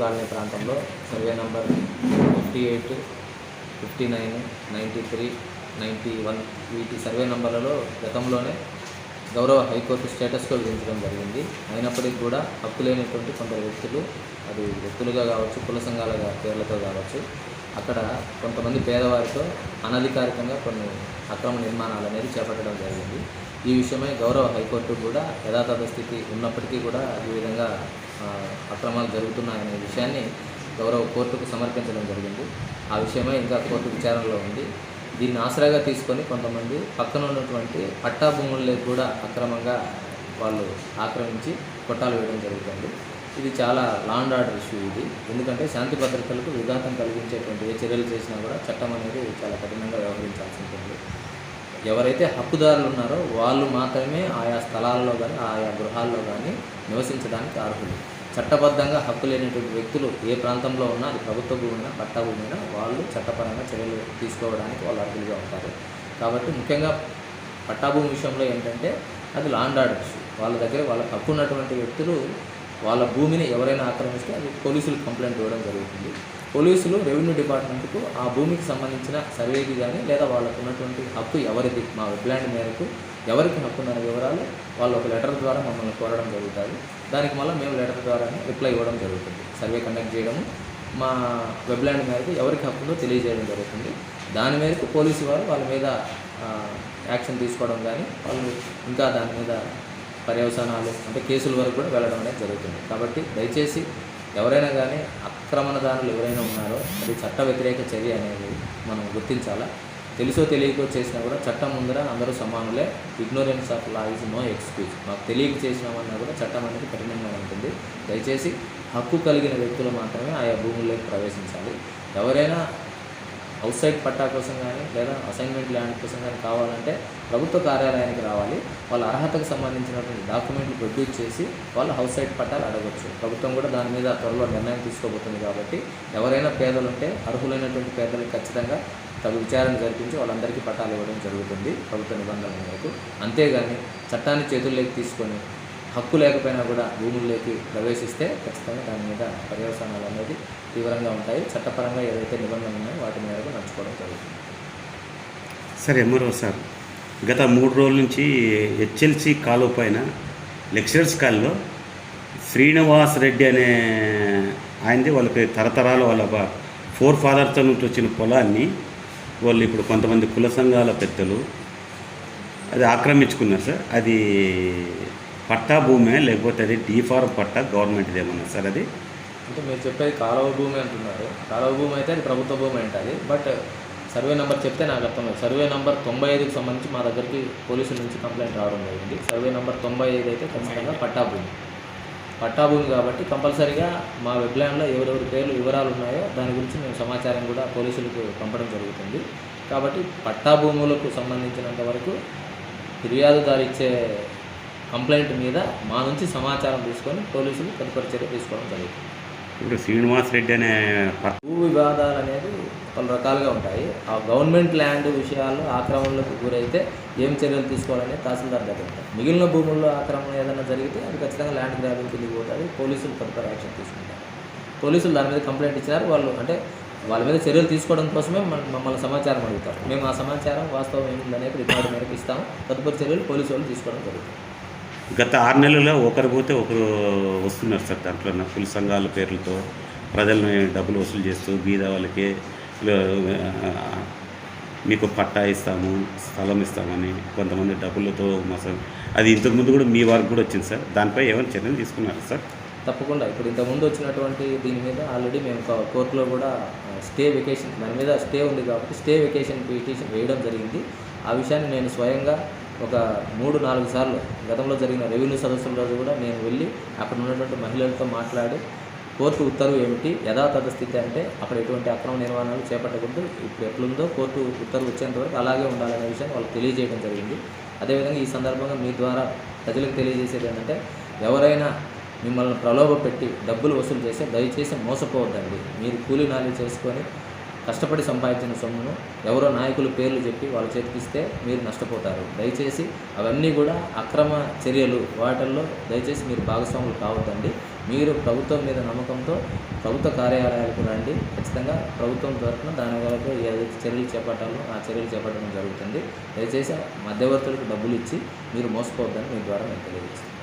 Colony ప్రాంతంలో survey number fifty eight fifty nine ninety three ninety one వీటి survey నంబర్లలో గతంలోనే గౌరవ హైకోర్టు స్టేటస్లో విధించడం జరిగింది. అయినప్పటికీ కూడా హక్కు లేనటువంటి కొందరు వ్యక్తులు అది వ్యక్తులుగా కావచ్చు కుల సంఘాలుగా పేర్లతో కావచ్చు అక్కడ కొంతమంది పేదవారితో అనధికారికంగా కొన్ని అక్రమ నిర్మాణాలు అనేది చేపట్టడం జరిగింది. ఈ విషయమై గౌరవ హైకోర్టు కూడా యథాతథ స్థితి ఉన్నప్పటికీ కూడా ఈ విధంగా అక్రమాలు జరుగుతున్నాయనే విషయాన్ని గౌరవ కోర్టుకు సమర్పించడం జరిగింది. ఆ విషయమై ఇంకా కోర్టు విచారణలో ఉంది. దీన్ని ఆసరాగా తీసుకొని కొంతమంది పక్కన ఉన్నటువంటి పట్టా భూముల్లో కూడా అక్రమంగా వాళ్ళు ఆక్రమించి కొట్టాలు వేయడం జరుగుతుంది. ఇది చాలా లాండ్ ఆర్డర్ ఇష్యూ ఇది. ఎందుకంటే శాంతి భద్రతలకు విఘాతం కలిగించేటువంటి ఏ చర్యలు చేసినా కూడా చట్టం అనేది చాలా కఠినంగా వ్యవహరించాల్సి ఉంటుంది. ఎవరైతే హక్కుదారులు ఉన్నారో వాళ్ళు మాత్రమే ఆయా స్థలాల్లో కానీ ఆయా గృహాల్లో కానీ నివసించడానికి అర్హులు. చట్టబద్ధంగా హక్కు లేనటువంటి వ్యక్తులు ఏ ప్రాంతంలో ఉన్నా అది ప్రభుత్వ భూమినా పట్టా భూమినా వాళ్ళు చట్టపరంగా చర్యలు తీసుకోవడానికి వాళ్ళు అర్హులుగా ఉంటారు. కాబట్టి ముఖ్యంగా పట్టాభూమి విషయంలో ఏంటంటే అది లాండ్ ఆర్డర్ ఇష్యూ వాళ్ళ దగ్గర వాళ్ళకి హక్కు ఉన్నటువంటి వ్యక్తులు వాళ్ళ భూమిని ఎవరైనా ఆక్రమిస్తే అది పోలీసులు కంప్లైంట్ ఇవ్వడం జరుగుతుంది. పోలీసులు రెవెన్యూ డిపార్ట్మెంట్కు ఆ భూమికి సంబంధించిన సర్వేకి కానీ లేదా వాళ్ళకు ఉన్నటువంటి హక్కు ఎవరిది? మా వెబ్లాండ్ మేరకు ఎవరికి హక్కు ఉన్న వివరాలు వాళ్ళు ఒక లెటర్ ద్వారా మమ్మల్ని కోరడం జరుగుతుంది. దానికి మళ్ళీ మేము లెటర్ ద్వారానే రిప్లై ఇవ్వడం జరుగుతుంది. సర్వే కండక్ట్ చేయడము మా వెబ్లాండ్ మేరకు ఎవరికి హక్కు ఉందో తెలియజేయడం జరుగుతుంది. దాని మేరకు పోలీసు వారు వాళ్ళ మీద యాక్షన్ తీసుకోవడం కానీ వాళ్ళు ఇంకా దాని మీద పర్యవసానాలు అంటే కేసుల వరకు కూడా వెళ్ళడం అనేది జరుగుతుంది. కాబట్టి దయచేసి ఎవరైనా కానీ ఆక్రమణదారులు ఎవరైనా ఉన్నారో అది చట్ట వ్యతిరేక చర్య అనేది మనం గుర్తించాలా? తెలుసో తెలియకో చేసినా కూడా చట్టం ముందర అందరూ సమానులే. Ignorance of law is no excuse మాకు తెలియక చేసినామన్నా కూడా చట్టం అనేది కఠినంగా ఉంటుంది. దయచేసి హక్కు కలిగిన వ్యక్తులు మాత్రమే ఆయా భూముల్లోకి ప్రవేశించాలి. ఎవరైనా అవుట్ సైడ్ పట్టా కోసం కానీ లేదా అసైన్మెంట్ ల్యాండ్ కోసం కానీ కావాలంటే ప్రభుత్వ కార్యాలయానికి రావాలి. వాళ్ళ అర్హతకు సంబంధించినటువంటి డాక్యుమెంట్లు ప్రొడ్యూస్ చేసి వాళ్ళు హౌస్ సైట్ పట్టాలు అడగవచ్చు ప్రభుత్వం కూడా దాని మీద త్వరలో నిర్ణయం తీసుకోబోతుంది కాబట్టి ఎవరైనా పేదలు ఉంటే అర్హులైనటువంటి పేదలకు ఖచ్చితంగా తగు విచారణ జరిపించి వాళ్ళందరికీ పట్టాలు ఇవ్వడం జరుగుతుంది ప్రభుత్వ నిబంధనల మేరకు. అంతేగాని చట్టాన్ని చేతుల్లోకి తీసుకొని హక్కు లేకపోయినా కూడా భూముల్లోకి ప్రవేశిస్తే ఖచ్చితంగా దాని మీద పర్యవసానాలు అనేది తీవ్రంగా ఉంటాయి. చట్టపరంగా ఏదైతే నిబంధనలు ఉన్నాయో వాటి మేరకు నడుచుకోవడం జరుగుతుంది. Sir MRO sir. గత మూడు రోజుల నుంచి హెచ్ఎల్సి కాలువ పైన లెక్చరర్స్ కాల్లో శ్రీనివాస్ రెడ్డి అనే ఆయనది వాళ్ళకి తరతరాలు వాళ్ళ ఫోర్ ఫాదర్స్ నుంచి వచ్చిన పొలాన్ని వాళ్ళు ఇప్పుడు కొంతమంది కుల సంఘాల పెద్దలు అది ఆక్రమించుకున్నారు సార్. అది పట్టా భూమే లేకపోతే అది డీఫార్మ్ పట్టా గవర్నమెంట్ ఏమన్నా సార్ అది? అంటే మీరు చెప్పేది కాలువ భూమి అంటున్నారు. కాలువ భూమి అయితే అది ప్రభుత్వ భూమి ఉంటుంది బట్ సర్వే నెంబర్ చెప్తే నాకు అర్థం లేదు సర్వే నెంబర్ తొంభై ఐదుకి సంబంధించి మా దగ్గరికి పోలీసుల నుంచి కంప్లైంట్ రావడం జరిగింది. సర్వే నెంబర్ తొంభై ఐదు అయితే ఖచ్చితంగా పట్టా భూమి. పట్టా భూమి కాబట్టి కంపల్సరీగా మా వెబ్లైన్లో ఎవరెవరి పేర్లు వివరాలు ఉన్నాయో దాని గురించి మేము సమాచారం కూడా పోలీసులకు పంపడం జరుగుతుంది. కాబట్టి పట్టా భూములకు సంబంధించినంత వరకు ఫిర్యాదుదారు ఇచ్చే కంప్లైంట్ మీద మా నుంచి సమాచారం తీసుకొని పోలీసులు తదుపరి చర్య తీసుకోవడం జరుగుతుంది. ఇప్పుడు శ్రీనివాస్ రెడ్డి అనే భూ వివాదాలు అనేది పలు రకాలుగా ఉంటాయి. ఆ గవర్నమెంట్ ల్యాండ్ విషయాల్లో ఆక్రమణలకు గురైతే ఏం చర్యలు తీసుకోవాలనే తహసీల్దార్ దగ్గర ఉంటాయి. మిగిలిన భూముల్లో ఆక్రమణ ఏదైనా జరిగితే అది ఖచ్చితంగా ల్యాండ్ గ్రాబింగ్ కిందకి పోతుంది పోలీసులు తదుపరి యాక్షన్ తీసుకుంటారు. పోలీసులు దాని మీద కంప్లైంట్ ఇచ్చినారు. వాళ్ళు అంటే వాళ్ళ మీద చర్యలు తీసుకోవడం కోసమే మమ్మల్ని సమాచారం అడుగుతారు. మేము ఆ సమాచారం వాస్తవం ఏమిందనేది రికార్డు మేరకు ఇస్తాము. తదుపరి చర్యలు పోలీసు వాళ్ళు తీసుకోవడం జరుగుతుంది. గత ఆరు నెలల్లో ఒకరు పోతే ఒకరు వస్తున్నారు సార్ దాంట్లో. నా కుల సంఘాల పేర్లతో ప్రజల్ని డబ్బులు వసూలు చేస్తూ బీద వాళ్ళకి మీకు పట్టా ఇస్తాము స్థలం ఇస్తామని కొంతమంది డబ్బులతో మోసం. అది ఇంతకుముందు కూడా మీ వారికి కూడా వచ్చింది సార్. దానిపై ఏమైనా చర్యలు తీసుకున్నారు సార్? తప్పకుండా. ఇప్పుడు ఇంతకుముందు వచ్చినటువంటి దీని మీద ఆల్రెడీ మేము కోర్టులో కూడా స్టే వెకేషన్ దాని మీద స్టే ఉంది కాబట్టి స్టే వెకేషన్ పిటిషన్ వేయడం జరిగింది. ఆ విషయాన్ని నేను స్వయంగా ఒక మూడు నాలుగు సార్లు గతంలో జరిగిన రెవెన్యూ సదస్సుల రోజు కూడా నేను వెళ్ళి అక్కడ ఉన్నటువంటి మహిళలతో మాట్లాడి కోర్టు ఉత్తర్వు ఏమిటి యథాతథ స్థితి అంటే అక్కడ ఎటువంటి అక్రమ నిర్వహణలు చేపట్టకూడదు ఇప్పుడు ఎట్లుందో కోర్టు ఉత్తర్వు వచ్చేంత వరకు అలాగే ఉండాలనే విషయాన్ని వాళ్ళకి తెలియజేయడం జరిగింది. అదేవిధంగా ఈ సందర్భంగా మీ ద్వారా ప్రజలకు తెలియజేసేది ఏంటంటే ఎవరైనా మిమ్మల్ని ప్రలోభ పెట్టి డబ్బులు వసూలు చేస్తే దయచేసి మోసపోవద్దండి. మీరు కూలీ నాలి చేసుకొని కష్టపడి సంపాదించిన సొమ్మును ఎవరో నాయకులు పేర్లు చెప్పి వాళ్ళ చేతికిస్తే మీరు నష్టపోతారు. దయచేసి అవన్నీ కూడా అక్రమ చర్యలు వాటిల్లో దయచేసి మీరు భాగస్వాములు కావద్దండి. మీరు ప్రభుత్వం మీద నమ్మకంతో ప్రభుత్వ కార్యాలయాలకు రండి. ఖచ్చితంగా ప్రభుత్వం తరఫున దాని వరకు ఏదైతే చర్యలు చేపట్టాలో ఆ చర్యలు చేపట్టడం జరుగుతుంది. దయచేసి మధ్యవర్తులకు డబ్బులు ఇచ్చి మీరు మోసపోవద్దని మీ ద్వారా నేను తెలియజేస్తాను